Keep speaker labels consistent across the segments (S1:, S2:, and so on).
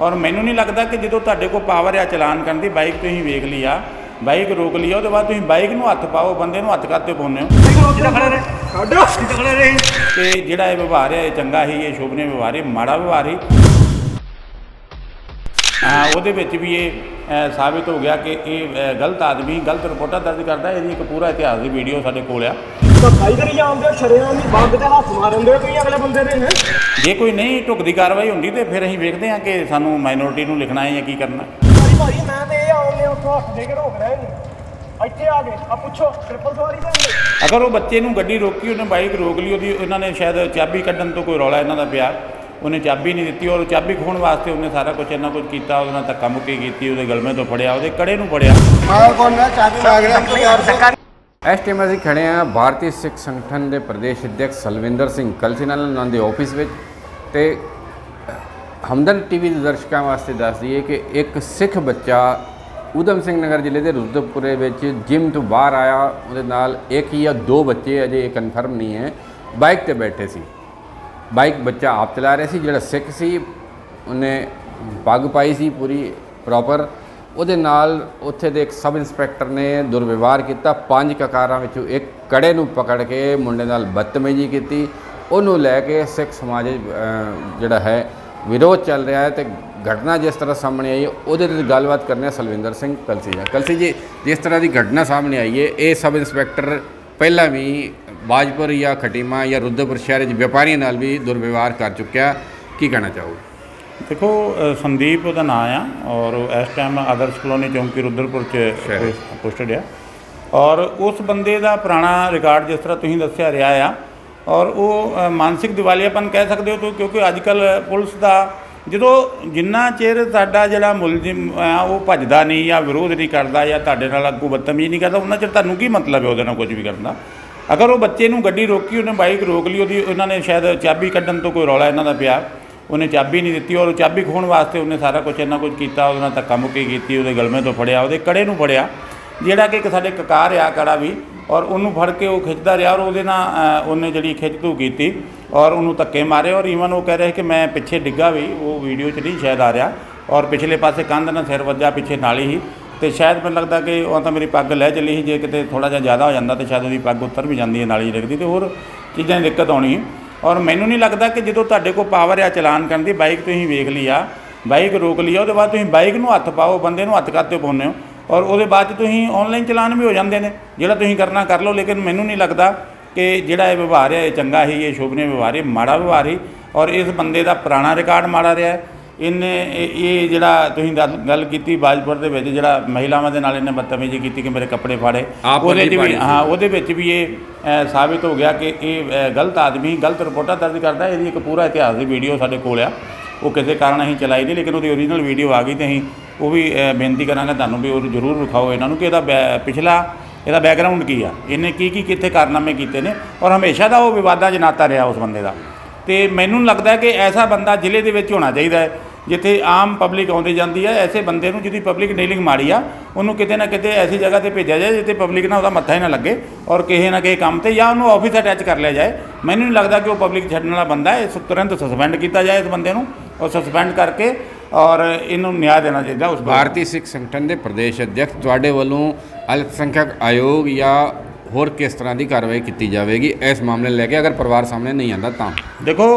S1: ਔਰ ਮੈਨੂੰ ਨਹੀਂ ਲੱਗਦਾ ਕਿ ਜਦੋਂ ਤੁਹਾਡੇ ਕੋਲ ਪਾਵਰ ਆ ਚਲਾਨ ਕਰਨ ਦੀ ਬਾਈਕ ਤੁਸੀਂ ਵੇਖ ਲਈ ਆ ਬਾਈਕ ਰੋਕ ਲਈ ਆ ਉਹਦੇ ਬਾਅਦ ਤੁਸੀਂ ਬਾਈਕ ਨੂੰ ਹੱਥ ਪਾਓ ਬੰਦੇ ਨੂੰ ਹੱਥ ਕਾਤੇ ਪਾਉਂਦੇ ਹੋ?
S2: ਜਿੱਦਾਂ ਖੜੇ ਰਹੇ। ਕੱਢੋ ਜਿੱਦਾਂ ਖੜੇ ਰਹੇ?
S1: ਤੇ ਜਿਹੜਾ ਇਹ ਵਿਵਹਾਰ ਹੈ ਇਹ ਚੰਗਾ ਹੀ ਇਹ ਸ਼ੁਭ ਨੇ ਵਿਵਹਾਰ ਹੈ ਮਾੜਾ ਵਿਵਹਾਰ ਹਾਂ ਉਹਦੇ ਵਿੱਚ ਵੀ ਇਹ ਸਾਬਿਤ ਹੋ ਗਿਆ ਕਿ ਇਹ ਗਲਤ ਆਦਮੀ ਗਲਤ ਰਿਪੋਰਟਾਂ ਦਰਜ ਕਰਦਾ ਇਹਦੀ ਇੱਕ ਪੂਰਾ ਇਤਿਹਾਸ ਦੀ ਵੀਡੀਓ ਸਾਡੇ ਕੋਲ ਆ।
S2: ਤਾਂ ਭਾਈ ਕਰੀ ਜਾਂਦੇ ਸ਼ਰਿਆਂ ਦੀ ਬੰਦ ਤੇ ਹੱਥ ਮਾਰਨ ਦੇ ਕੋਈ ਅਗਲੇ ਬੰਦੇ ਦੇ। ਨੇ
S1: ਜੇ ਕੋਈ ਨਹੀਂ ਢੁਕਦੀ ਕਾਰਵਾਈ ਹੁੰਦੀ ਤੇ ਫਿਰ ਅਸੀਂ ਵੇਖਦੇ ਹਾਂ ਕਿ ਸਾਨੂੰ ਮਾਈਨੋਰਿਟੀ ਨੂੰ ਲਿਖਣਾ ਹੈ ਜਾਂ ਕੀ ਕਰਨਾ।
S2: ਭਾਈ ਭਾਈ ਮੈਂ ਤੇ ਇਹ ਆਉਂਦੇ ਉੱਥੋਂ ਹੱਥ ਦੇ ਕੇ ਰੋਕ ਰਹੇ ਨੇ ਇੱਥੇ ਆ ਗਏ ਆ ਪੁੱਛੋ ਟ੍ਰਿਪਲ ਸਵਾਰੀ ਦੇ ਅੰਦਰ
S1: ਅਗਰ ਉਹ ਬੱਚੇ ਨੂੰ ਗੱਡੀ ਰੋਕੀ ਉਹਨੇ ਬਾਈਕ ਰੋਕ ਲਈ ਉਹਦੀ ਉਹਨਾਂ ਨੇ ਸ਼ਾਇਦ ਚਾਬੀ ਕੱਢਣ ਤੋਂ ਕੋਈ ਰੌਲਾ ਇਹਨਾਂ ਦਾ ਪਿਆ। ਉਹਨੇ ਚਾਬੀ ਨਹੀਂ ਦਿੱਤੀ ਔਰ ਚਾਬੀ ਖੋਣ ਵਾਸਤੇ ਉਹਨੇ ਸਾਰਾ ਕੁਝ ਇੰਨਾ ਕੁਝ ਕੀਤਾ ਉਹਦੇ ਨਾਲ ਧੱਕਾ ਮੁੱਕੀ ਕੀਤੀ ਉਹਦੇ ਗਲਮੇ ਤੋਂ ਫੜਿਆ ਉਹਦੇ ਕੜੇ ਨੂੰ ਫੜਿਆ।
S3: ਮਾਰ ਕੋਣ ਨਾ ਚਾਬੀ ਮੰਗ ਰਿਹਾ ਸਰਕਾਰ
S4: ਇਸ ਟਾਈਮ ਅਸੀਂ ਖੜੇ ਹਾਂ ਭਾਰਤੀ ਸਿੱਖ ਸੰਗਠਨ ਦੇ ਪ੍ਰਦੇਸ਼ ਅਧਿਕਸ਼ ਸਲਵਿੰਦਰ ਸਿੰਘ ਕਲਸੀ ਨਾਲ ਉਹਨਾਂ ਦੇ ਆਫਿਸ ਵਿੱਚ ਤੇ ਹਮਦਰਦ ਟੀਵੀ ਦੇ ਦਰਸ਼ਕਾਂ ਵਾਸਤੇ ਦੱਸ ਦਈਏ ਕਿ ਇੱਕ ਸਿੱਖ ਬੱਚਾ ਊਧਮ ਸਿੰਘ ਨਗਰ ਜ਼ਿਲ੍ਹੇ ਦੇ ਰੁਦਰਪੁਰੇ ਵਿੱਚ ਜਿਮ ਤੋਂ ਬਾਹਰ ਆਇਆ ਉਹਦੇ ਨਾਲ ਇੱਕ ਜਾਂ ਦੋ ਬੱਚੇ ਅਜੇ ਕਨਫਰਮ ਨਹੀਂ ਹੈ ਬਾਈਕ ਤੇ ਬੈਠੇ ਸੀ। ਬਾਈਕ ਬੱਚਾ ਆਪ ਚਲਾ ਰਿਹਾ ਸੀ, ਜਿਹੜਾ ਸਿੱਖ ਸੀ, ਉਹਨੇ ਪੱਗ ਪਾਈ ਸੀ ਪੂਰੀ ਪ੍ਰੋਪਰ ਉਹਦੇ ਨਾਲ ਉੱਥੇ ਦੇ ਇੱਕ ਸਬ ਇੰਸਪੈਕਟਰ ਨੇ ਦੁਰਵਿਵਹਾਰ ਕੀਤਾ। ਪੰਜ ਕਕਾਰਾਂ ਵਿੱਚੋਂ ਇੱਕ ਕੜੇ ਨੂੰ ਪਕੜ ਕੇ ਮੁੰਡੇ ਨਾਲ ਬਦਤਮੀਜ਼ੀ ਕੀਤੀ। ਉਹਨੂੰ ਲੈ ਕੇ ਸਿੱਖ ਸਮਾਜ ਜਿਹੜਾ ਹੈ, ਵਿਰੋਧ ਚੱਲ ਰਿਹਾ ਹੈ ਤੇ ਘਟਨਾ ਜਿਸ ਤਰ੍ਹਾਂ ਸਾਹਮਣੇ ਆਈ ਹੈ ਉਹਦੇ ਤੇ ਗੱਲਬਾਤ ਕਰਨੇ ਆ ਸਲਵਿੰਦਰ ਸਿੰਘ ਕਲਸੀ ਜੀ ਕਲਸੀ ਜੀ, ਜਿਸ ਤਰ੍ਹਾਂ ਦੀ ਘਟਨਾ ਸਾਹਮਣੇ ਆਈ ਹੈ ਇਹ ਸਬ ਇੰਸਪੈਕਟਰ ਪਹਿਲਾਂ ਵੀ ਬਾਜਪੁਰ ਜਾਂ ਖਟੀਮਾ ਜਾਂ ਰੁੱਧਪੁਰ ਸ਼ਹਿਰ ਵਿੱਚ ਵਪਾਰੀਆਂ ਨਾਲ ਵੀ ਦੁਰਵਿਵਹਾਰ ਕਰ ਚੁੱਕਿਆ। ਕੀ ਕਹਿਣਾ ਚਾਹੋਗੇ?
S1: ਦੇਖੋ ਸੰਦੀਪ ਉਹਦਾ ਨਾਮ ਆ ਔਰ ਇਸ ਟਾਈਮ ਆਦਰਸ਼ ਕਲੋਨੀ ਚੌਂਕੀ ਰੁਦਰਪੁਰ ਚ। ਪੋਸਟਡ ਆ। ਔਰ ਉਸ ਬੰਦੇ ਦਾ ਪੁਰਾਣਾ ਰਿਕਾਰਡ ਜਿਸ ਤਰ੍ਹਾਂ ਤੁਸੀਂ ਦੱਸਿਆ ਰਿਹਾ ਆ ਔਰ ਉਹ ਮਾਨਸਿਕ ਦਿਵਾਲੀਆਪਨ ਕਹਿ ਸਕਦੇ ਹੋ ਕਿਉਂਕਿ ਅੱਜ ਕੱਲ ਪੁਲਿਸ ਦਾ ਜਦੋਂ ਜਿੰਨਾ ਚਿਰ ਸਾਡਾ ਜਿਹੜਾ ਮੁਲਜ਼ਮ ਆ, ਉਹ ਭੱਜਦਾ ਨਹੀਂ ਜਾਂ ਵਿਰੋਧ ਨਹੀਂ ਕਰਦਾ ਜਾਂ ਤੁਹਾਡੇ ਨਾਲ ਅੱਗੋਂ ਬਦਤਮੀਜ਼ੀ ਨਹੀਂ ਕਰਦਾ, ਉਹਨਾਂ ਚਿਰ ਤੁਹਾਨੂੰ ਕੀ ਮਤਲਬ ਹੈ ਉਹਦੇ ਨਾਲ ਕੁਝ ਵੀ ਕਰਨ ਦਾ? ਅਗਰ ਉਹ ਬੱਚੇ ਨੂੰ ਗੱਡੀ ਰੋਕੀ, ਉਹਨੇ ਬਾਈਕ ਰੋਕ ਲਈ, ਉਹਦੀ, ਉਹਨਾਂ ਨੇ ਸ਼ਾਇਦ ਚਾਬੀ ਕੱਢਣ ਤੋਂ ਕੋਈ ਰੌਲਾ ਇਹਨਾਂ ਦਾ ਪਿਆ, ਉਹਨੇ ਚਾਬੀ ਨਹੀਂ ਦਿੱਤੀ ਔਰ ਚਾਬੀ ਖੋਣ ਵਾਸਤੇ ਉਹਨੇ ਸਾਰਾ ਕੁਝ ਇੰਨਾ ਕੁਝ ਕੀਤਾ, ਉਹਦੇ ਨਾਲ ਧੱਕਾ ਮੁੱਕੀ ਕੀਤੀ, ਉਹਦੇ ਗਲਮੇ ਤੋਂ ਫੜਿਆ, ਉਹਦੇ ਕੜੇ ਨੂੰ ਫੜਿਆ, ਜਿਹੜਾ ਕਿ ਇੱਕ ਸਾਡੇ ਕਕਾਰ ਆ, ਕੜਾ ਵੀ ਔਰ ਉਹਨੂੰ ਫੜ ਕੇ ਉਹ ਖਿੱਚਦਾ ਰਿਹਾ ਔਰ ਉਹਦੇ ਨਾਲ ਉਹਨੇ ਜਿਹੜੀ ਖਿੱਚਤੂ ਕੀਤੀ ਔਰ ਉਹਨੂੰ ਧੱਕੇ ਮਾਰੇ ਔਰ ਈਵਨ ਉਹ ਕਹਿ ਰਿਹਾ ਕਿ ਮੈਂ ਪਿੱਛੇ ਡਿੱਗਾ ਵੀ, ਉਹ ਵੀਡੀਓ 'ਚ ਨਹੀਂ ਸ਼ਾਇਦ ਆ ਰਿਹਾ ਔਰ ਪਿਛਲੇ ਪਾਸੇ ਕੰਧ ਨਾਲ ਸਿਰ ਵੱਜਾ ਪਿੱਛੇ ਨਾਲੀ ਹੀ ਤੇ ਸ਼ਾਇਦ ਮੈਨੂੰ ਲੱਗਦਾ ਕਿ ਉਹ ਤਾਂ ਮੇਰੀ ਪੱਗ ਲੈ ਚੱਲੀ ਸੀ, ਜੇ ਕਿਤੇ ਥੋੜਾ ਜਿਹਾ ਜ਼ਿਆਦਾ ਹੋ ਜਾਂਦਾ ਤੇ ਸ਼ਾਇਦ ਉਹਦੀ ਪੱਗ ਉੱਤਰ ਵੀ ਜਾਂਦੀ ਹੈ ਨਾਲੀ ਡਿੱਗਦੀ ਤੇ ਹੋਰ ਚੀਜ਼ਾਂ ਦੀ ਦਿੱਕਤ ਆਉਣੀ ਔਰ ਮੈਨੂੰ ਨਹੀਂ ਲੱਗਦਾ ਕਿ ਜਦੋਂ ਤੁਹਾਡੇ ਕੋਲ ਪਾਵਰ ਆ ਚਲਾਨ ਕਰਨ ਦੀ ਬਾਈਕ ਤੁਸੀਂ ਵੇਖ ਲਈ ਆ ਬਾਈਕ ਰੋਕ ਲਈ ਆ, ਉਹਦੇ ਬਾਅਦ ਤੁਸੀਂ ਬਾਈਕ ਨੂੰ ਹੱਥ ਪਾਓ, ਬੰਦੇ ਨੂੰ ਹੱਥ ਕਾਤੇ ਪਾਉਂਦੇ ਹੋ। ਔਰ ਉਹਦੇ ਬਾਅਦ ਤੁਸੀਂ ਆਨਲਾਈਨ ਚਲਾਨ ਵੀ ਹੋ ਜਾਂਦੇ ਨੇ। ਜਿਹੜਾ ਤੁਸੀਂ ਕਰਨਾ ਕਰ ਲਓ ਲੇਕਿਨ ਮੈਨੂੰ ਨਹੀਂ ਲੱਗਦਾ ਕਿ ਜਿਹੜਾ ਇਹ ਵਿਵਹਾਰ ਹੈ ਇਹ ਚੰਗਾ ਹੀ ਇਹ ਸ਼ੁਭ ਨੇ ਵਿਵਹਾਰ ਹੈ ਮਾੜਾ ਵਿਵਹਾਰ ਹੀ। ਔਰ ਇਸ ਬੰਦੇ ਦਾ ਪੁਰਾਣਾ ਰਿਕਾਰਡ ਮਾੜਾ ਰਿਹਾ ਹੈ। ਇਹਨੇ ਇਹ ਜਿਹੜਾ ਤੁਸੀਂ ਗੱਲ- ਕੀਤੀ ਬਾਜਪੁਰ ਦੇ ਵਿੱਚ ਜਿਹੜਾ ਮਹਿਲਾਵਾਂ ਦੇ ਨਾਲ ਇਹਨੇ ਬਦਤਮੀਜ਼ੀ ਕੀਤੀ ਕਿ ਮੇਰੇ ਕੱਪੜੇ ਫਾੜੇ। ਉਹਦੇ 'ਚ
S4: ਬੰਦੀ
S1: ਵੀ। ਹਾਂ ਉਹਦੇ ਵਿੱਚ ਵੀ ਇਹ ਸਾਬਿਤ ਹੋ ਗਿਆ ਕਿ ਇਹ ਗਲਤ ਆਦਮੀ ਗਲਤ ਰਿਪੋਰਟਾਂ ਦਰਜ ਕਰਦਾ ਇਹਦੀ ਇੱਕ ਪੂਰਾ ਇਤਿਹਾਸ ਦੀ ਵੀਡੀਓ ਸਾਡੇ ਕੋਲ ਆ। ਉਹ ਕਿਸੇ ਕਾਰਨ ਅਸੀਂ ਚਲਾਈ ਨਹੀਂ ਲੇਕਿਨ ਉਹਦੀ ਓਰੀਜਨਲ ਵੀਡੀਓ ਆ ਗਈ ਤੇ ਅਸੀਂ ਉਹ ਵੀ ਬੇਨਤੀ ਕਰਾਂਗਾ ਤੁਹਾਨੂੰ ਵੀ ਉਹ ਜ਼ਰੂਰ ਵਿਖਾਓ ਇਹਨਾਂ ਨੂੰ ਕਿ ਇਹਦਾ ਬੈ- ਪਿਛਲਾ ਇਹਦਾ ਬੈਕਗ੍ਰਾਉਂਡ ਕੀ ਆ? ਇਹਨੇ ਕੀ ਕੀ, ਕਿੱਥੇ ਕਾਰਨਾਮੇ ਕੀਤੇ ਨੇ? ਔਰ ਹਮੇਸ਼ਾ ਦਾ ਉਹ ਵਿਵਾਦਾਂ 'ਚ ਨਾਤਾ ਰਿਹਾ ਉਸ ਬੰਦੇ ਦਾ। ਤੇ ਮੈਨੂੰ ਲੱਗਦਾ ਕਿ ਐਸਾ ਬੰਦਾ ਜ਼ਿਲ੍ਹੇ ਦੇ ਵਿੱਚ ਹੋਣਾ ਚਾਹੀਦਾ ਹੈ, ਜਿੱਥੇ ਆਮ ਪਬਲਿਕ ਆਉਂਦੀ ਜਾਂਦੀ ਹੈ ਐਸੇ ਬੰਦੇ ਨੂੰ ਜਿਹਦੀ ਪਬਲਿਕ ਡੀਲਿੰਗ ਮਾੜੀ ਆ, ਉਹਨੂੰ ਕਿਤੇ ਨਾ ਕਿਤੇ ਐਸੀ ਜਗ੍ਹਾ ਤੇ ਭੇਜਿਆ ਜਾਏ ਜਿੱਥੇ ਪਬਲਿਕ ਨਾਲ ਉਹਦਾ ਮੱਥਾ ਹੀ ਨਾ ਲੱਗੇ ਔਰ ਕਿਸੇ ਨਾ ਕਿਸੇ ਕੰਮ ਤੇ ਜਾਂ ਉਹਨੂੰ ਆਫਿਸ ਅਟੈਚ ਕਰ ਲਿਆ ਜਾਏ। ਮੈਨੂੰ ਨਹੀਂ ਲੱਗਦਾ ਕਿ ਉਹ ਪਬਲਿਕ ਛੱਡਣ ਵਾਲਾ ਬੰਦਾ ਹੈ, ਇਸ ਤੁਰੰਤ ਸਸਪੈਂਡ ਕੀਤਾ ਜਾਏ ਇਸ ਬੰਦੇ ਨੂੰ। ਔਰ ਸਸਪੈਂਡ ਕਰਕੇ ਔਰ ਇਹਨੂੰ ਨਿਆਂ ਦੇਣਾ ਚਾਹੀਦਾ ਉਸ।
S4: ਭਾਰਤੀ ਸਿੱਖ ਸੰਗਠਨ ਦੇ ਪ੍ਰਦੇਸ਼ ਅਧਿਕਸ਼ ਤੁਹਾਡੇ ਵੱਲੋਂ ਅਲਪਸੰਖਿਅਕ ਆਯੋਗ ਜਾਂ ਹੋਰ ਕਿਸ ਤਰ੍ਹਾਂ ਦੀ ਕਾਰਵਾਈ ਕੀਤੀ ਜਾਵੇਗੀ ਇਸ ਮਾਮਲੇ ਲੈ ਕੇ ਅਗਰ ਪਰਿਵਾਰ ਸਾਹਮਣੇ ਨਹੀਂ ਆਂਦਾ ਤਾਂ
S1: ਦੇਖੋ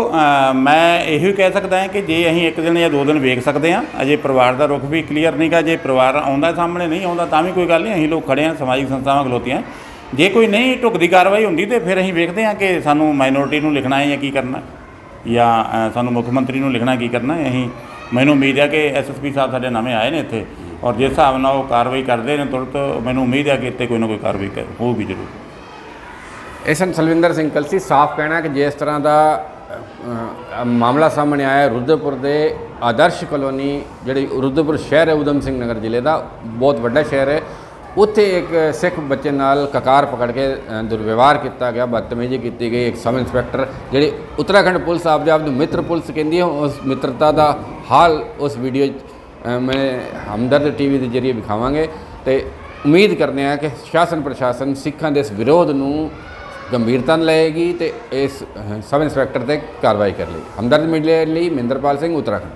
S1: ਮੈਂ ਇਹੋ ਕਹਿ ਸਕਦਾ ਹਾਂ ਕਿ ਜੇ ਅਸੀਂ ਇੱਕ ਦਿਨ ਜਾਂ ਦੋ ਦਿਨ ਵੇਖ ਸਕਦੇ ਹਾਂ ਅਜੇ ਪਰਿਵਾਰ ਦਾ ਰੁਖ ਵੀ ਕਲੀਅਰ ਨਹੀਂਗਾ ਜੇ ਪਰਿਵਾਰ ਆਉਂਦਾ ਸਾਹਮਣੇ ਨਹੀਂ ਆਉਂਦਾ ਤਾਂ ਵੀ ਕੋਈ ਗੱਲ ਨਹੀਂ ਅਸੀਂ ਲੋਕ ਖੜੇ ਹਾਂ ਸਮਾਜਿਕ ਸੰਸਥਾਵਾਂ ਖਲੋਤੀਆਂ ਜੇ ਕੋਈ ਨਹੀਂ ਢੁਕਦੀ ਕਾਰਵਾਈ ਹੁੰਦੀ ਤੇ ਫਿਰ ਅਸੀਂ ਵੇਖਦੇ ਹਾਂ ਕਿ ਸਾਨੂੰ ਮਾਈਨੋਰਿਟੀ ਨੂੰ ਲਿਖਣਾ ਹੈ ਜਾਂ ਕੀ ਕਰਨਾ ਹੈ। ਜਾਂ ਸਾਨੂੰ ਮੁੱਖ ਮੰਤਰੀ ਨੂੰ ਲਿਖਣਾ ਕੀ ਕਰਨਾ ਹੈ। ਅਸੀਂ ਮੈਨੂੰ ਉਮੀਦ ਹੈ ਕਿ ਐਸਐਸਪੀ ਸਾਹਿਬ ਸਾਡੇ ਨਵੇਂ ਆਏ ਨੇ ਇੱਥੇ ਔਰ ਜਿਸ ਹਿਸਾਬ ਨਾਲ ਉਹ ਕਾਰਵਾਈ ਕਰਦੇ ਨੇ ਤੁਰੰਤ ਮੈਨੂੰ ਉਮੀਦ ਹੈ ਕਿ ਇੱਥੇ ਕੋਈ ਨਾ ਕੋਈ ਕਾਰਵਾਈ ਕਰ- ਹੋਊਗੀ ਜ਼ਰੂਰ।
S4: ਇਹ ਸਨ ਸਲਵਿੰਦਰ ਸਿੰਘ ਕਲਸੀ ਸਾਫ਼ ਕਹਿਣਾ ਕਿ ਜਿਸ ਤਰ੍ਹਾਂ ਦਾ ਮਾਮਲਾ ਸਾਹਮਣੇ ਆਇਆ ਹੈ, ਰੁੱਧਪੁਰ ਦੇ ਆਦਰਸ਼ ਕਲੋਨੀ ਜਿਹੜੀ ਰੁੱਧਪੁਰ ਸ਼ਹਿਰ ਹੈ ਉਦਮ ਸਿੰਘ ਨਗਰ ਜ਼ਿਲ੍ਹੇ ਦਾ ਬਹੁਤ ਵੱਡਾ ਸ਼ਹਿਰ ਹੈ ਉੱਥੇ ਇੱਕ ਸਿੱਖ ਬੱਚੇ ਨਾਲ ਕਕਾਰ ਪਕੜ ਕੇ ਦੁਰਵਿਵਹਾਰ ਕੀਤਾ ਗਿਆ ਬਦਤਮੀਜ਼ੀ ਕੀਤੀ ਗਈ ਇੱਕ ਸਬ ਇੰਸਪੈਕਟਰ ਜਿਹੜੀ ਉੱਤਰਾਖੰਡ ਪੁਲਿਸ ਆਪਦੇ ਆਪ ਨੂੰ ਮਿੱਤਰ ਪੁਲਿਸ ਕਹਿੰਦੀ ਹੈ ਉਸ ਮਿੱਤਰਤਾ ਦਾ ਹਾਲ ਉਸ ਵੀਡੀਓ 'ਚ ਮੈਂ ਹਮਦਰਦ ਟੀਵੀ ਦੇ ਜ਼ਰੀਏ ਵਿਖਾਵਾਂਗੇ ਤੇ ਉਮੀਦ ਕਰਦੇ ਹਾਂ ਕਿ ਸ਼ਾਸਨ ਪ੍ਰਸ਼ਾਸਨ ਸਿੱਖਾਂ ਦੇ ਇਸ ਵਿਰੋਧ ਨੂੰ ਗੰਭੀਰਤਾ ਨਾਲ ਲਏਗੀ ਤੇ ਇਸ ਸਬ ਇੰਸਪੈਕਟਰ ਤੇ ਕਾਰਵਾਈ ਕਰ ਲਈ ਹਮਦਰਦ ਮੀਡੀਆ ਲਈ ਮਹਿੰਦਰਪਾਲ ਸਿੰਘ, ਉੱਤਰਾਖੰਡ।